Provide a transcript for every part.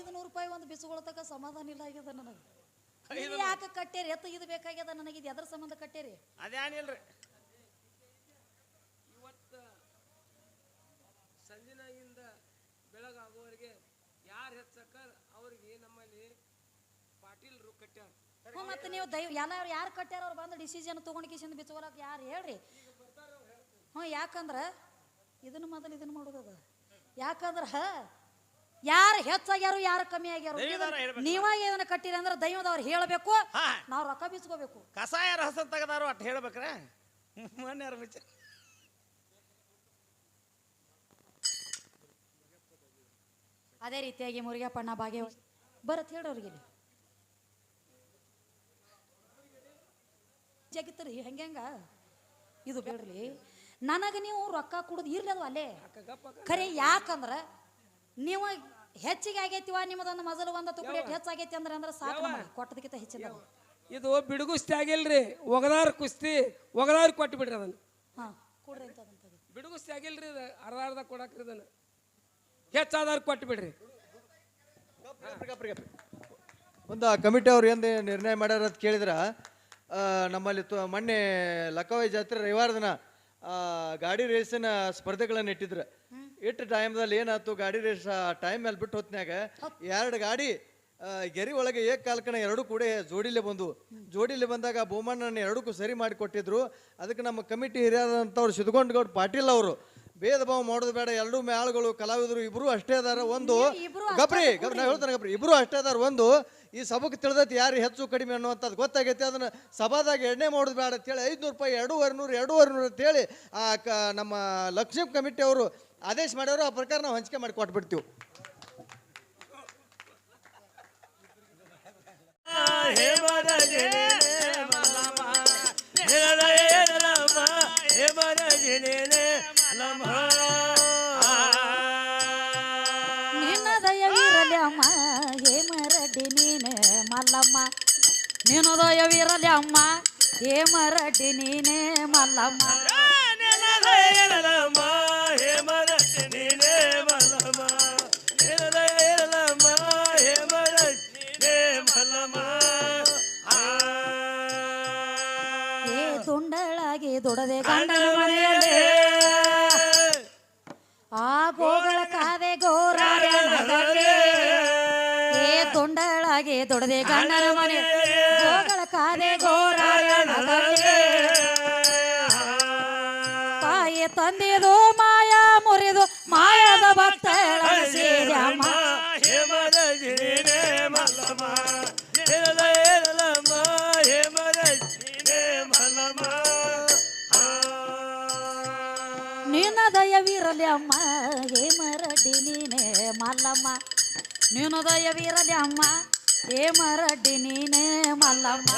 ಐದು ನೂರು ರೂಪಾಯಿ ಒಂದು ಬಿಸುಗೊಳತಕ್ಕ ಸಮಾಧಾನ ಇಲ್ಲ ಆಗ್ಯದ ನನಗೆ. ಇದು ಯಾಕೆ ಕಟ್ಟೇರಿ? ಎತ್ತ ಇದು ಬೇಕಾಗ್ಯದ ನನಗೆ? ಇದು ಎದ್ರ ಸಂಬಂಧ ಕಟ್ಟೇರಿ? ಅದೇನಿಲ್ರಿ ಇವತ್ತು ಸಂಜೆನಾಗಿಂದ ಬೆಳಗಾಗುವವರೆಗೆ ಯಾರು ಹೆಚ್ಚಕ್ಕ ಅವ್ರಿಗೆ ನಮ್ಮಲ್ಲಿ ಪಾಟೀಲ್ರು ಕಟ್ಟ್ಯಾರ. ಹ್ಞೂ ಮತ್ತೆ ನೀವು ದೈವ ಎಲ್ಲ ಯಾರು ಕಟ್ಟ್ಯಾರ ಅವ್ರು ಬಂದು ಡಿಸಿಷನ್ ತೊಗೊಂಡು ಕಿಸಿಂದ ಬಿಚ್ಚುಗೊಳಕ್ ಯಾರು ಹೇಳ್ರಿ? ಹ್ಞೂ ಯಾಕಂದ್ರೆ ಇದನ್ನು ಮೊದಲು ಇದನ್ನು ಮಾಡೋದದ. ಯಾಕಂದ್ರೆ ಯಾರು ಹೆಚ್ಚಾಗ್ಯಾರು ಯಾರು ಕಮ್ಮಿ ಆಗ್ಯಾರು ದೈವದವ್ರ ಹೇಳ್ಬೇಕು. ಏನ ಕಟ್ಟಿರಿ ಅಂದ್ರೆ ದೈವದವ್ರು ಹೇಳಬೇಕು ಹಾ. ನಾವು ರೊಕ್ಕ ಬಿಸ್ಕೋಬೇಕು. ಕಸ ಯಾರು ಹಸ ತೆಗದಾರು ಅಟ್ ಹೇಳ್ಬೇಕ್ರೆ? ಮೊನ್ನೆ ಯಾರು ಬಿಚ್ಚ ಅದೇ ರೀತಿಯಾಗಿ ಮುರುಗಪ್ಪಣ್ಣ ಬಾಗೆ ಬರತ್ ಹೇಳ್ರಿ ಅವ್ರಿಗೆ ಇಲ್ಲಿ. ಜಗಿತ್ರಿ ಹೆಂಗ ಇದು ಬೇಡ್ರಿ. ನನಗೆ ನೀವು ರೊಕ್ಕ ಕೊಡೋದು ಇರ್ಲಿ ಅದು ಅಲ್ಲೇ. ಖರೆ ಯಾಕಂದ್ರ ನೀವು ಹೆಚ್ಚಿಗೆ ಆಗೈತಿವ ನಿಮ್ಮದೊಂದು ಮೊದಲು ಒಂದು ತುಕಡಿ ಹೆಚ್ಚಾಗೈತಿ ಅಂದ್ರೆ ಅಂದ್ರೆ ಸಾಕು ನಮಗೆ. ಕೊಟ್ಟದಕ್ಕಿಂತ ಹೆಚ್ಚಿಲ್ಲ ಇದು ಬಿಡುಗುಸ್ತಿ ಆಗಿಲ್ರಿ. ಒಗದಾರ ಕುಸ್ತಿ ಒಗದಾರ ಕೊಟ್ಟು ಬಿಡ್ರಿ ಅದನ್ನ. ಹಾ ಕೊಡ್ರಿ ಅಂತ ಅದನ್ನ ತೆಗಿ. ಬಿಡು ಕುಸ್ತಿ ಆಗಿಲ್ರಿ ಇದು. ಅರ್ಧ ಅರ್ಧ ಕೊಡಾಕ್ರಿ ಇದನ್ನ. ಹೆಚ್ಚಾದಾರ ಕೊಟ್ಟು ಬಿಡ್ರಿ. ಒಂದು ಕಮಿಟಿ ಅವ್ರು ಏನು ನಿರ್ಣಯ ಮಾಡ್ಯಾರ ಅಂತ ಕೇಳಿದ್ರ ಆ, ನಮ್ಮಲ್ಲಿ ತು ಮೊನ್ನೆ ಲಕ್ಕವಾಯಿ ಜಾತ್ರೆ ರವಿವಾರ ದಿನ ಆ, ಗಾಡಿ ರೇಸಿನ ಸ್ಪರ್ಧೆಗಳನ್ನು ಇಟ್ಟಿದ್ರು. ಇಟ್ಟ ಟೈಮ್ದಲ್ಲಿ ಏನಾಯ್ತು ಗಾಡಿ ರೇಸ್ ಟೈಮ್ ಮೇಲೆ ಬಿಟ್ಟು ಹೊತ್ನ್ಯಾಗ ಎರಡು ಗಾಡಿ ಗೆರಿ ಒಳಗೆ ಏಕ ಕಾಲ್ಕನ ಎರಡು ಕೂಡ ಜೋಡಿಲೆ ಬಂದು ಜೋಡಿಲೆ ಬಂದಾಗ ಬಹುಮಾನ ಎರಡಕ್ಕೂ ಸರಿ ಮಾಡಿ ಕೊಟ್ಟಿದ್ರು. ಅದಕ್ಕೆ ನಮ್ಮ ಕಮಿಟಿ ಹಿರಿಯರಾದಂಥವ್ರು ಸಿದ್ಗೊಂಡ್ಗೌಡ್ ಪಾಟೀಲ್ ಅವರು ಭೇದ ಭಾವ ಮಾಡೋದು ಬೇಡ ಎರಡೂ ಮ್ಯಾಳುಗಳು ಕಲಾವಿದರು ಇಬ್ರು ಅಷ್ಟೇ ಅದಾರ ಒಂದು ಗಬ್ರಿ ನಾ ಹೇಳ್ತಾನೆ ಗಬ್ರಿ ಇಬ್ರು ಅಷ್ಟೇ ಅದಾರ ಒಂದು ಈ ಸಭಕ್ಕೆ ತಿಳಿದೈತಿ ಯಾರು ಹೆಚ್ಚು ಕಡಿಮೆ ಅನ್ನುವಂಥದ್ದು ಗೊತ್ತಾಗೈತಿ ಅದನ್ನು ಸಭಾದಾಗ ಎಣ್ಣೆ ಮಾಡೋದು ಬೇಡ ಅಂತೇಳಿ ಐದುನೂರು ರೂಪಾಯಿ ಎರಡೂವರೆ ನೂರು ಎರಡೂವರೆ ನೂರು ಅಂತೇಳಿ ಆ ಕ ನಮ್ಮ ಲಕ್ಷ್ಮೀ ಕಮಿಟಿ ಅವರು ಆದೇಶ ಮಾಡೋರು ಆ ಪ್ರಕಾರ ನಾವು ಹಂಚಿಕೆ ಮಾಡಿ ಕೊಟ್ಬಿಡ್ತೀವಿ. ನಿನ್ನ ದಯವಿರಲಿ ಅಮ್ಮ ಹೇ ಮರಡಿ ನೀನೆ ಮಲ್ಲಮ್ಮ. ನಿನ್ನ ಅಮ್ಮ ಹೇ ಮರಡಿ ನೀನೆ ಮಲ್ಲಮ್ಮ. ಏ ದುಂಡಳಾಗಿ ಕಂಡನ ಮನೆಯಲ್ಲಿ ಆ ಗೋಗಳ ಕಾದೆ ಗೋರ ಏ ದುಂಡಳಾಗಿ ಕಂಡನ ಗಂಡನ ಮನೆ. ಗೋಗಳ ಕಾದೆ ಗೋರ ತಾಯಿ ತಂದಿದು ಮಾಯಾ ಮುರಿದು ಮಾಯದ ಭಕ್ತ ಸೇರಿ ದಯವಿರಲಿ ಅಮ್ಮ ಹೇ ಮರಡಿ ನೀನೇ ಮಲ್ಲಮ್ಮ. ನಿನ್ನ ದಯವಿರಲಿ ಅಮ್ಮ ಹೇ ಮರಡಿ ನೀನೇ ಮಲ್ಲಮ್ಮ.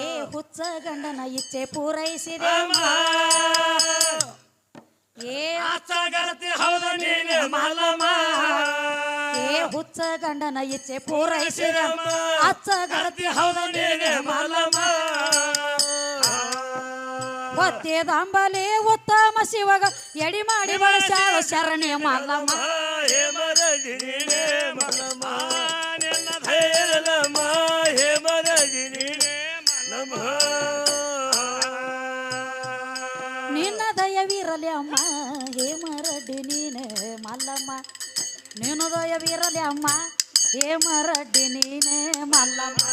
ಏ ಹುಚ್ಚ ಗಂಡನ ಇಚ್ಛೆ ಪೂರೈಸಿದೆ ಏ ಹೌದು ನೀನೆ ಮಲ್ಲಮ್ಮ. ಏ ಹುಚ್ಚ ಗಂಡನ ಇಚ್ಛೆ ಪೂರೈಸಿದ ಅಮ್ಮ. ಅಚ್ಚ ಗಡತಿ ಹೌದ ನೀನೆ ಮಲ್ಲಮ್ಮ. ಒತ್ತೇದಂಬಲಿ ಉತ್ತಮ ಶಿವಗ ಎಡಿ ಮಾಡಿ ಬಳಸಾಳ ಶರಣೆ ಮಲ್ಲಮ್ಮ. ಹೇ ಮರಜಿನೀನೇ ಮಲ್ಲಮ್ಮ. ನಿನ್ನ ಅಮ್ಮ ಹೇ ಮರಡಿ ನೀನೆ ಮಲ್ಲಮ್ಮ. ನಿನ್ನ ದಯವಿರಲಿ ಅಮ್ಮ ಹೇ ಮರಡಿ ನೀನೆ ಮಲ್ಲಮ್ಮ.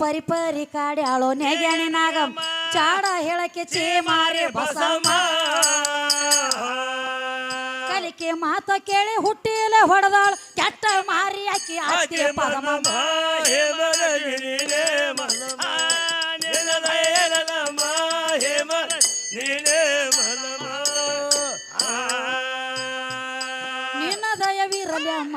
ಪರಿ ಪರಿ ಕಾಡಿ ಅಳೋ ನೆಗೆಣಿನಾಗ ಚಾಡ ಹೇಳಕ್ಕೆ ಚೇ ಮಾರಿ ಬಸಮ್ಮ. ಕಲಿಕೆ ಮಾತ ಕೇಳಿ ಹುಟ್ಟಿಲ ಹೊಡೆದಾಳ. ಕೆಟ್ಟ ಮಾರಿ ಆಕಿ ಆಸ್ತಿ ಪರಮಮ್ಮ ನಿನ್ನ ದಯವಿರಲಿ ಅಮ್ಮ.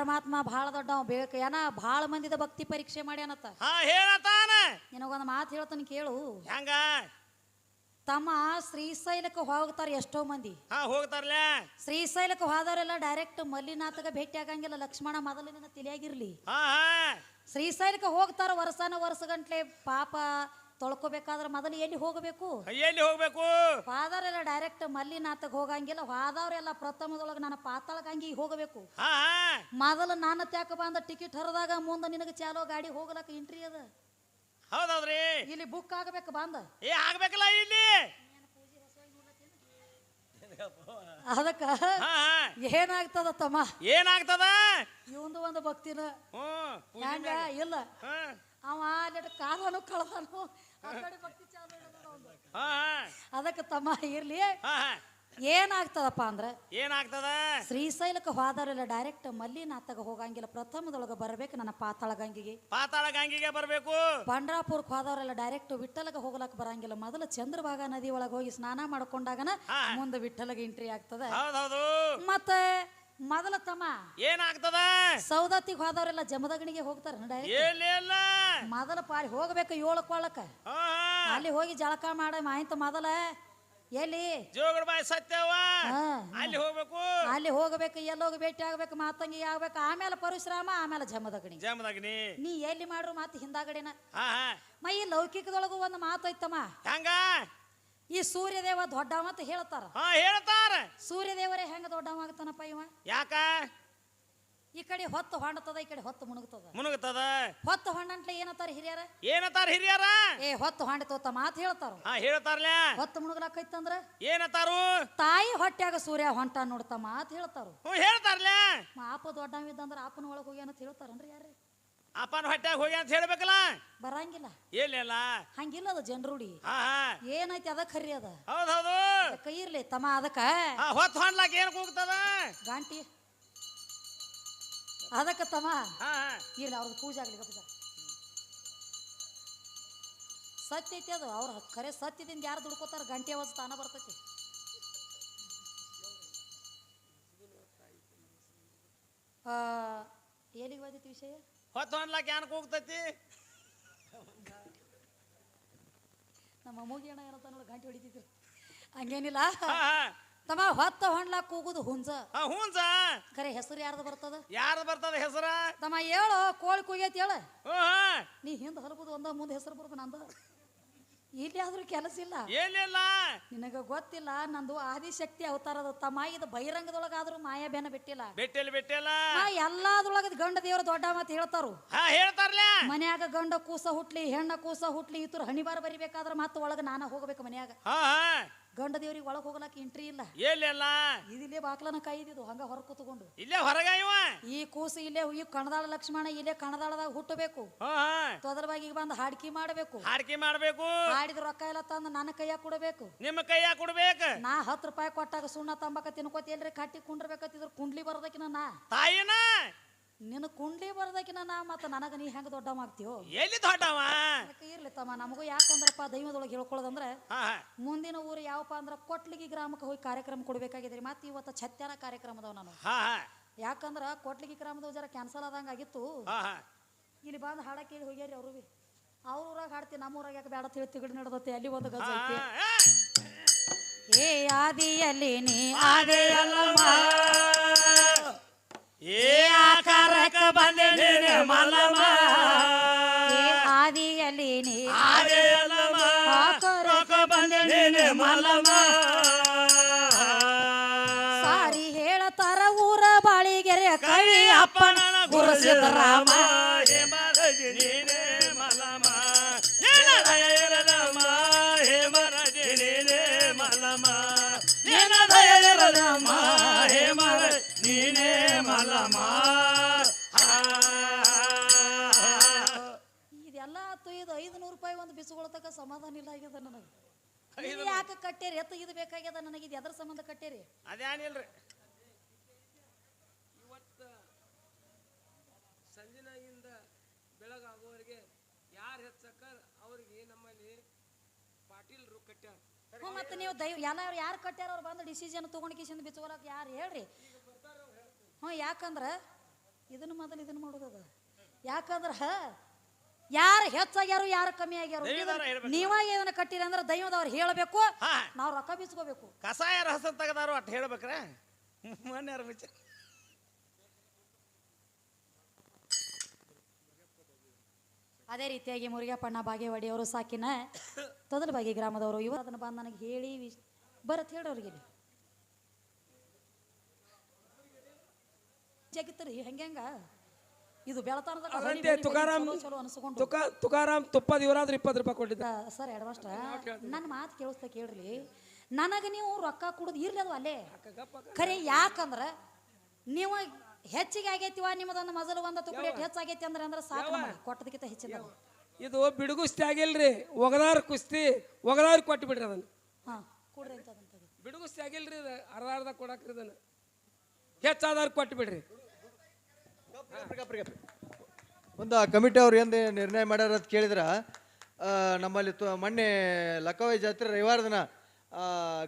ಪರಮಾತ್ಮ ಬಹಳ ದೊಡ್ಡವ ಬೇಕು ಏನ ಬಹಳ ಮಂದಿದ ಭಕ್ತಿ ಪರೀಕ್ಷೆ ಮಾಡ್ಯಾನತ್ತ ಹಾ ಹೇಳತಾನ ನಿನಗೊಂದು ಮಾತು ಹೇಳ್ತಾನೆ ಕೇಳು. ಹೆಂಗ? ತಮ್ಮ ಶ್ರೀಶೈಲಕ್ಕೆ ಹೋಗ್ತಾರ ಎಷ್ಟೋ ಮಂದಿ. ಹಾ ಹೋಗ್ತಾರಲ್ಲ ಶ್ರೀಶೈಲಕ್ಕೆ ಹೋದವರೆಲ್ಲ ಡೈರೆಕ್ಟ್ ಮಲ್ಲಿನಾಥಗ ಭೇಟಿ ಆಗಂಗಿಲ್ಲ. ಲಕ್ಷ್ಮಣ ಮೊದಲಿನ ತಿಳಿಯಾಗಿರ್ಲಿ ಹಾ ಹಾ. ಶ್ರೀಶೈಲಕ್ಕೆ ಹೋಗ್ತಾರ ವರ್ಷಾನ ವರ್ಷ ಗಂಟ್ಲೆ ಪಾಪ ತೊಳ್ಕೊಬೇಕಾದ್ರೆ ಮೊದಲು ಎಲ್ಲಿ ಹೋಗಬೇಕು? ಎಲ್ಲಿ ಹೋಗ್ಬೇಕು. ಎಲ್ಲ ಡೈರೆಕ್ಟ್ ಮಲ್ಲಿನಾಥಕ್ಕೆ ಹೋಗಂಗಿಲ್ಲ. ಹೋದವರೆಲ್ಲ ಪ್ರಥಮದೊಳಗೆ ನನ್ನ ಪಾತಾಳಗಂಗಿ ಹೋಗಬೇಕು. ಮೊದಲು ನಾನು ತ್ಯಾಕ ಬಂದ ಟಿಕೆಟ್ ಹರಿದಾಗ ಮುಂದೆ ನಿನಗೆ ಚಾಲೋ ಗಾಡಿ ಹೋಗ್ಲಕ್ಕ ಎಂಟ್ರಿ ಅದ? ಹೌದೌದ್ರಿ. ಇಲ್ಲಿ ಬುಕ್ ಆಗಬೇಕು ಬಂದ? ಏ ಆಗ್ಬೇಕಲ್ಲ ಇಲ್ಲಿ. ಅದಕ್ಕ ಏನಾಗ್ತದ ತಮ್ಮ? ಏನಾಗ್ತದ? ಇವಂದು ಒಂದು ಭಕ್ತಿನ. ಇಲ್ಲ. ಅವ ಕಾಲನು ಕಳ್ದಾನು. ಆ ಕಡೆ ಭಕ್ತಿ ಚಾಲು ಇಡೋದು ಅವ್ನ್ದು. ಹಾ ಹಾ. ಅದಕ್ಕೆ ತಮ್ಮ ಇರ್ಲಿ. ಏನಾಗ್ತದಪ್ಪ ಅಂದ್ರ? ಏನಾಗ್ತದ? ಶ್ರೀಶೈಲಕ್ಕೆ ಹೋದವರೆಲ್ಲ ಡೈರೆಕ್ಟ್ ಮಲ್ಲಿನಾಥಗ ಹೋಗಂಗಿಲ್ಲ. ಪ್ರಥಮದೊಳಗೆ ಬರ್ಬೇಕು ನನ್ನ ಪಾತಾಳ ಗಂಗಿಗೆ. ಪಾತಾಳ ಗಂಗಿಗೆ ಬರ್ಬೇಕು. ಪಂಡ್ರಾಪುರಕ್ಕೆ ಹೋದವರೆಲ್ಲ ಡೈರೆಕ್ಟ್ ವಿಠ್ಠಲಗೆ ಹೋಗ್ಲಕ್ ಬರಂಗಿಲ್ಲ. ಮೊದಲು ಚಂದ್ರಭಾಗ ನದಿ ಒಳಗೆ ಹೋಗಿ ಸ್ನಾನ ಮಾಡ್ಕೊಂಡಾಗನ ಮುಂದೆ ವಿಠಲಗೆ ಎಂಟ್ರಿ ಆಗ್ತದ. ಹೌದೌದು ಮತ್ತೆ ಮೊದಲ ತಮ್ಮ. ಏನಾಗ್ತದ? ಸೌದತ್ತಿಗೆ ಹೋದವರೆಲ್ಲ ಜಮದಗಣಿಗೆ ಹೋಗ್ತಾರ ಎಲ್ಲಿ ಇಲ್ಲ ಮೊದಲ ಪಾರಿ ಹೋಗ್ಬೇಕು ಏಳು ಕೊಳ್ಳಕ ಹಾ ಅಲ್ಲಿ ಹೋಗಿ ಜಳಕ ಮಾಡ ಮಾಹಿತಿ ಮೊದಲ. ಎಲ್ಲಿ? ಜೋಗಡ ಬಾಯಿ ಸತ್ಯವ ಅಲ್ಲಿ ಹೋಗ್ಬೇಕು. ಅಲ್ಲಿ ಹೋಗ್ಬೇಕು ಎಲ್ಲೋಗಿ ಭೇಟಿ ಆಗ್ಬೇಕು ಮಾತಂಗಿ ಆಗ್ಬೇಕು ಆಮೇಲೆ ಪರಶುರಾಮ ಆಮೇಲೆ ಜಮದಗಣಿ ಜಮದಗ್ನಿ. ನೀ ಎಲ್ಲಿ ಮಾಡ್ರು ಮಾತು ಹಿಂದಾಗಡಿನ. ಮೈ ಲೌಕಿಕದೊಳಗು ಲೌಕಿಕದೊಳಗೂ ಒಂದು ಮಾತು ಐತಮ್ಮ ಹೆಂಗ? ಈ ಸೂರ್ಯದೇವ ದೊಡ್ಡವ ಅಂತ ಹೇಳ್ತಾರ. ಹಾ ಹೇಳ್ತಾರ. ಸೂರ್ಯದೇವರೇ ಹೆಂಗ ದೊಡ್ಡವ ಆಗ್ತಾನಪ್ಪ ಇವ? ಯಾಕ? ಈ ಕಡೆ ಹೊತ್ತು ಹೊಂಡತದ ಈ ಕಡೆ ಹೊತ್ತು ಮುಣುಗ್ತದ. ಮುನುಗ್ತದ ಹೊತ್ತು ಹೊಂಡಂಟ್ಲೆ ಏನತ್ತಾರ ಹಿರಿಯರ? ಏನತ್ತಾರ ಹಿರಿಯರ? ಏ ಹೊತ್ತು ಹೊಂಡತ ಮಾತು ಹೇಳ್ತಾರ. ಹಾ ಹೇಳ್ತಾರಲ್ಲ ಹೊತ್ತು ಮುಣುಗ್ಲಾಕೈತಂದ್ರ? ಏನತ್ತಾರು? ತಾಯಿ ಹೊಟ್ಯಾಗ ಸೂರ್ಯ ಹೊಂಟ ನೋಡ್ತಾ ಮಾತು ಹೇಳ್ತಾರ. ಹ್ಞೂ ಹೇಳ್ತಾರಲ್ಲ ಆಪ ದೊಡ್ಡವಿದ್ದಂದ್ರ ಆಪನ ಒಳಗೆ ಹೋಗಿ ಅಂತ ಹೇಳ್ತಾರನ್ರಿ ಯಾರು ಅಪ್ಪನ ಹೊಟ್ಯಾಗ ಹೋಗಿ ಅಂತ ಹೇಳ್ಬೇಕಲ್ಲ? ಬರಂಗಿಲ್ಲ. ಏನಿಲ್ಲ ಹಂಗಿಲ್ಲ ಅದು ಜನರುಡಿ. ಹಾ ಹಾ. ಏನೈತಿ ಅದ ಖರಿ ಅದ? ಹೌದ್ ಹೌದು. ಕೈ ಇರ್ಲಿ ತಮ್ಮ ಅದಕ್ಕ. ಹಾ ಹೊತ್ತು ಹೊಂಡ್ಲಾಕ ಏನ್ ಕೂಗ್ತದ ಗಾಂಟಿ. ಅದಕ್ಕ ತಮ್ಮ ಹಾ ಹಾ. ಇರ್ಲಿ ಅವ್ರದ್ದು ಪೂಜೆ ಆಗ್ಲಿ ಗಪ್ಪ ಜರ. ಸತ್ಯ ಐತಿ ಅದು. ಅವ್ರ ಖರೆ ಸತ್ಯದಿಂದ ಯಾರು ದುಡ್ಕೋತಾರ? ಗಂಟೆ ಅವಾಜ್ ತಾನ ಬರ್ತೈತಿ. ಆ, ಎಲ್ಲಿಗೆ ಹೋದೈತಿ ವಿಷಯ? ಹೊತ್ತು ಹೊಂಡ್ಲಾಕ ಏನ್ ಕೂಗ್ತೈತಿ ನಮ್ಮ ಅಮ್ಮಗೆ ಏನ ಇರತ್ತ ನೋಡಿ ಗಂಟೆ ಹೊಡಿತಿದ್ರು. ಹಂಗೇನಿಲ್ಲ. ತಮ್ಮ ಹೊತ್ತ ಹೊಂಡ್ಲಾಕ್ ಕೂಗುದು ಹುಂಜ. ಹಾ ಹೂನ್ಸ ಖರೆ ಹೆಸರು ಯಾರ್ದು ಬರ್ತದ? ಯಾರ್ದು ಬರ್ತದ ಹೆಸರ? ತಮ್ಮ ಹೇಳು ಕೋಳಿ ಕೂಗೈತಿ ಹೇಳ. ಹ್ಞೂ ಹಾ ನೀ ಹಿಂದೆ ಹರಬೋದು ಒಂದ ಮುಂದೆ ಹೆಸರು ಬರ್ಬೋದು ನಂದ. ಇಲ್ಲಿ ಆದ್ರೂ ಕೆಲಸ ಇಲ್ಲ. ಏನಿಲ್ಲ. ನಿನಗ ಗೊತ್ತಿಲ್ಲ ನಂದು ಆದಿಶಕ್ತಿ ಅವತಾರದ ತಮ್ಮ ಇದು ಬಹಿರಂಗದೊಳಗಾದ್ರೂ ಮಾಯಾ ಬೇನ ಬಿಟ್ಟಿಲ್ಲ. ಬಿಟ್ಟಿಲ್ಲ ಬಿಟ್ಟಿಲ್ಲ. ನಾ ಎಲ್ಲಾದ್ರೊಳಗ ಗಂಡ ದೇವ್ರ ದೊಡ್ಡ ಮಾತು ಹೇಳ್ತಾರು. ಹಾ ಹೇಳ್ತಾರ್ಲ. ಮನ್ಯಾಗ ಗಂಡ ಕೂಸ ಹುಟ್ಲಿ ಹೆಣ್ಣ ಕೂಸ ಹುಟ್ಲಿ ಇತರ ಹಣಿಬಾರ ಬರಿಬೇಕಾದ್ರ ಮತ್ತೆ ಒಳಗ ನಾನ ಹೋಗ್ಬೇಕು ಮನ್ಯಾಗ. ಹಾ ಹಾ. ಗಂಡ ದೇವ್ರಿಗೆ ಒಳಗ್ ಹೋಗ್ಲಾಕ ಎಂಟ್ರಿ ಇಲ್ಲ. ಎಲ್ಲಿಲ್ಲ ಇದಿಲ್ಲೇ ಬಾಕ್ಲನ ಕಾಯ್ದಿದ್ದು ಹಂಗ ಹೊರ ಕೂತ್ಕೊಂಡು. ಇಲ್ಲೇ ಹೊರಗ ಇವ? ಈ ಕೂಸು ಇಲ್ಲೇ ಈ ಕಣದಾಳ ಲಕ್ಷ್ಮಣ ಇಲ್ಲೇ ಕಣದಾಳದಾಗ ಹುಟ್ಟಬೇಕು. ಹಾ ಈಗ ಬಂದು ಹಾಡ್ಕಿ ಮಾಡಬೇಕು. ಹಾಡ್ಕಿ ಮಾಡಬೇಕು. ಹಾಡಿದ ರೊಕ್ಕ ಎಲ್ಲ ತಂದು ನನ್ನ ಕೈಯಾಗ ಕೊಡಬೇಕು. ನಿಮ್ಮ ಕೈಯಾಗ ಕೊಡಬೇಕು. ನಾ ಹತ್ತು ರೂಪಾಯಿ ಕೊಟ್ಟಾಗ ಸುಣ್ಣ ತಂಬಕ ತಿನ್ಕೋತಿ ಎಲ್ರಿ ಕಟ್ಟಿ ಕುಂಡ್ರಬೇಕತ್ತಿದ್ರ ಕುಂಡ್ಲಿ ಬರೋದಕ್ಕಿನ ನಾ. ತಾಯಿನ? ನಿನ್ನ ಕುಂಡ್ಲಿ ಬರೋದಕಿನ ನಾ ಮತ್ತೆ ನನಗ ನೀ ಹೆಂಗ ದೊಡ್ಡ ಮಾಡ್ತೀವೋ ಎಲ್ಲಿ ದೊಡ್ಡವ? ಅದಕ್ಕೆ ಇರ್ಲಿ ತಮ್ಮ ನಮಗೂ ಯಾಕಂದ್ರಪ್ಪ ದೈವದೊಳಗೆ ಹೇಳ್ಕೊಳ್ಳೋದಂದ್ರೆ ಮುಂದಿನ ಊರು ಯಾವಪ್ಪ ಅಂದ್ರೆ ಕೊಟ್ಲಿಗಿ ಗ್ರಾಮಕ್ಕೆ ಹೋಗಿ ಕಾರ್ಯಕ್ರಮ ಕೊಡ್ಬೇಕಾಗಿದ್ರಿ ಮತ್ತೆ ಇವತ್ತು ಛತ್ಯಾನ ಕಾರ್ಯಕ್ರಮದವ ನಾನು. ಹಾ ಹಾ. ಯಾಕಂದ್ರ ಕೊಟ್ಲಿಗಿ ಗ್ರಾಮದವ್ ಜರ ಕ್ಯಾನ್ಸಲ್ ಆದಂಗ ಆಗಿತ್ತು. ಇಲ್ಲಿ ಬಂದು ಹಾಡ ಕೇಳಿ ಹೋಗ್ಯಾರಿ ಅವರು ಬಿ. ಅವ್ರ ಊರಾಗ ಹಾಡ್ತೀನಿ ನಮ್ಮ ಊರಾಗ ಯಾಕೆ ಬೇಡ ಅಂತ ಹೇಳಿ ತಿಗಡಿ ನಡೆದತ್ತೆ ಅಲ್ಲಿ ಒಂದು ಗಜ. ಏ ಆದಿಯಲ್ಲಿ ನೀ ಏ ಆಕಾರಕ ಬಂದೆ ನೀನೆ ಮಲ್ಲಮ್ಮ. ಆದಿಯಲ್ಲಿ ನೀ ಆರೆ ಆಕಾರಕ ಆಕಾರಕ್ಕ ಬಂದೆ ನೀನೆ ಮಲ್ಲಮ್ಮ. ಸಾರಿ ಹೇಳತಾರ ಊರ ಬಾಳಿಗೆರೆ ಕವಿ ಅಪ್ಪನ ಗುರು ಸಿದ್ದರಾಮ ಇದೆಲ್ಲ ಆತು ಇದು ಐದು ನೂರು ರೂಪಾಯಿ ಒಂದು ಬಿಸುಗಳು ತಕ ಸಮಾಧಾನ ಇಲ್ಲ ಆಗ್ಯದ ನನಗೆ. ಇದು ಯಾಕೆ ಕಟ್ಟೇರಿ? ಎತ್ತ ಇದು ಬೇಕಾಗ್ಯದ ನನಗೆ? ಇದು ಎದ್ರ ಸಂಬಂಧ ಕಟ್ಟೇರಿ? ಅದೇನಿಲ್ರಿ ಇವತ್ತು ಸಂಜೆನಾಗಿಂದ ಬೆಳಗಾಗೋರಿಗೆ ಯಾರು ಹೆಚ್ಚಕ್ಕ ಅವ್ರಿಗೆ ನಮ್ಮಲ್ಲಿ ಪಾಟೀಲ್ರು ಕಟ್ಟ್ಯಾರ. ಹ್ಞೂ ಮತ್ತೆ ನೀವು ದೈವ ಎಲ್ಲ ಯಾರು ಕಟ್ಟ್ಯಾರ? ಅವ್ರು ಬಂದು ಡಿಸಿಷನ್ ತೊಗೊಂಡು ಕಿಶನ್ ಬಿಚ್ಚೋಲಕ್ಕೆ ಯಾರು ಹೇಳ್ರಿ? ಹ್ಞೂ ಯಾಕಂದ್ರೆ ಇದನ್ನು ಮೊದಲು ಇದನ್ನು ಮಾಡೋದದ. ಯಾಕಂದ್ರೆ ಯಾರು ಹೆಚ್ಚಾಗ್ಯಾರು ಯಾರು ಕಮ್ಮಿ ಆಗ್ಯಾರು ನೀವಾಗಿ ಏನ ಕಟ್ಟಿರಿ ಅಂದ್ರೆ ದೈವದವ್ರು ಹೇಳಬೇಕು ಹಾ ನಾವು ರೊಕ್ಕ ಬಿಸ್ಕೋಬೇಕು. ಕಸಾಯ ರಹಸ ತೆಗದಾರು ಅಟ್ ಹೇಳ್ಬೇಕ್ರ? ಅದೇ ರೀತಿಯಾಗಿ ಮುರುಗಪ್ಪಣ್ಣ ಬಾಗೇವಾಡಿ ಅವರು ಸಾಕಿನ ತೊದಲಬಾಗಿ ಗ್ರಾಮದವರು ಇವರು ಅದನ್ನು ಬಂದು ನನಗೆ ಹೇಳಿ ವಿಶ್ ಬರತ್ ಹೇಳಿ ಅವ್ರಿಗೆ. ಜಗಿತ್ರಿ ಹೆಂಗ? ಇದು ಬೆಳತಾನದ ಅದಂತೆ ತುಕಾರಾಮ್ ಚಲೋ ಅನ್ಸ್ಕೊಂಡು ತುಕಾ ತುಕಾರಾಮ್ ತುಪ್ಪದ ಇವರಾದ್ರೆ ಇಪ್ಪತ್ತು ರೂಪಾಯಿ ಕೊಟ್ಟಿದ್ದ. ಸರ್ ಎಡವಷ್ಟ ನನ್ನ ಮಾತು ಕೇಳಿಸ್ತಾ ಕೇಳ್ರಿ. ನನಗೆ ನೀವು ರೊಕ್ಕ ಕೊಡೋದು ಇರ್ಲಿ ಅದು ಅಲ್ಲೇ. ಖರೆ ಯಾಕಂದ್ರ ನೀವು ಹೆಚ್ಚಿಗೆ ಆಗೈತಿವ ನಿಮ್ಮದೊಂದು ಮೊದಲು ಒಂದು ತುಕಡಿ ಹೆಚ್ಚಾಗೈತಿ ಅಂದ್ರೆ ಅಂದ್ರೆ ಸಾಕು ಕೊಟ್ಟದಕ್ಕಿಂತ ಹೆಚ್ಚಿನ ಇದು ಬಿಡುಗುಸ್ತಿ ಆಗಿಲ್ರಿ. ಒಗದಾರ ಕುಸ್ತಿ ಒಗದಾರ ಕೊಟ್ಟು ಬಿಡ್ರಿ ಅದನ್ನ. ಹಾ ಕೊಡ್ರಿ ಅಂತ ಅದನ್ನ ತೆಗಿ. ಬಿಡು ಆಗಿಲ್ರಿ ಅರ್ಧ ಅರ್ಧ ಕೊಡಕ್ರಿ ಇದನ್ನ. ಹೆಚ್ಚಾದಾರ ಕೊಟ್ಟು ಬಿಡ್ರಿ. ಒಂದು ಕಮಿಟಿ ಅವ್ರು ಏನು ನಿರ್ಣಯ ಮಾಡ್ಯಾರ ಅಂತ ಕೇಳಿದ್ರ ನಮ್ಮಲ್ಲಿ ತು- ಮೊನ್ನೆ ಲಕ್ಕವಾಯಿ ಜಾತ್ರೆ ರವಿವಾರ ದಿನ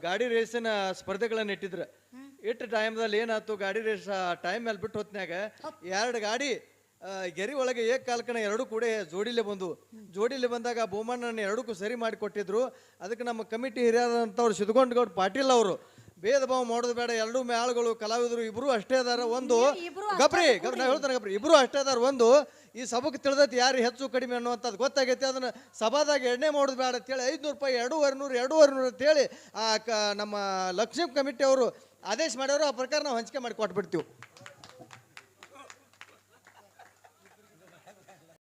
ಗಾಡಿ ರೇಸಿನ ಸ್ಪರ್ಧೆಗಳನ್ನ ಇಟ್ಟಿದ್ರು. ಇಟ್ಟು ಟೈಮ್ದಲ್ಲಿ ಏನಾಯ್ತು, ಗಾಡಿ ರೇಸ್ ಟೈಮ್ ಮೇಲೆ ಬಿಟ್ಟು ಹೊತ್ನ್ಯಾಗ ಎರಡು ಗಾಡಿ ಗೆರಿ ಒಳಗೆ ಏಕ ಕಾಲ್ಕನ ಎರಡು ಕೂಡ ಜೋಡಿಲೆ ಬಂದು, ಜೋಡಿಲೆ ಬಂದಾಗ ಬೋಮಣ್ಣನ ಎರಡಕ್ಕೂ ಸರಿ ಮಾಡಿ ಕೊಟ್ಟಿದ್ರು. ಅದಕ್ಕೆ ನಮ್ಮ ಕಮಿಟಿ ಹಿರಿಯರಾದಂಥವ್ರು ಸಿದ್ಗೊಂಡ್ಗೌಡ್ ಪಾಟೀಲ್ ಅವರು ಭೇದ ಭಾವ ಮಾಡೋದು ಬೇಡ. ಎರಡೂ ಮ್ಯಾಳ್ಗಳು ಕಲಾವಿದರು ಇಬ್ರು ಅಷ್ಟೇ ಅದಾರ. ಒಂದು ಗಬ್ರಿ ಗಬ್ರಿ ನಾ ಹೇಳ್ತಾನೆ ಗಬ್ರಿ ಇಬ್ರು ಅಷ್ಟೇ ಅದಾರ. ಒಂದು ಈ ಸಭಕ್ಕೆ ತಿಳಿದೈತಿ ಯಾರು ಹೆಚ್ಚು ಕಡಿಮೆ ಅನ್ನುವಂಥದ್ದು ಗೊತ್ತಾಗೈತಿ. ಅದನ್ನ ಸಭಾದಾಗ ಎಣ್ಣೆ ಮಾಡೋದು ಬೇಡ ಅಂತೇಳಿ ಐದುನೂರು ರೂಪಾಯಿ ಎರಡೂವರೆ ನೂರು ಎರಡೂವರೆ ನೂರು ಅಂತೇಳಿ ಆ ಕ ನಮ್ಮ ಲಕ್ಷ್ಮೀ ಕಮಿಟಿ ಅವರು ಆದೇಶ ಮಾಡ್ಯವರು ಆ ಪ್ರಕಾರ ನಾವು ಹಂಚಿಕೆ ಮಾಡಿ ಕೊಟ್ಬಿಡ್ತೀವಿ.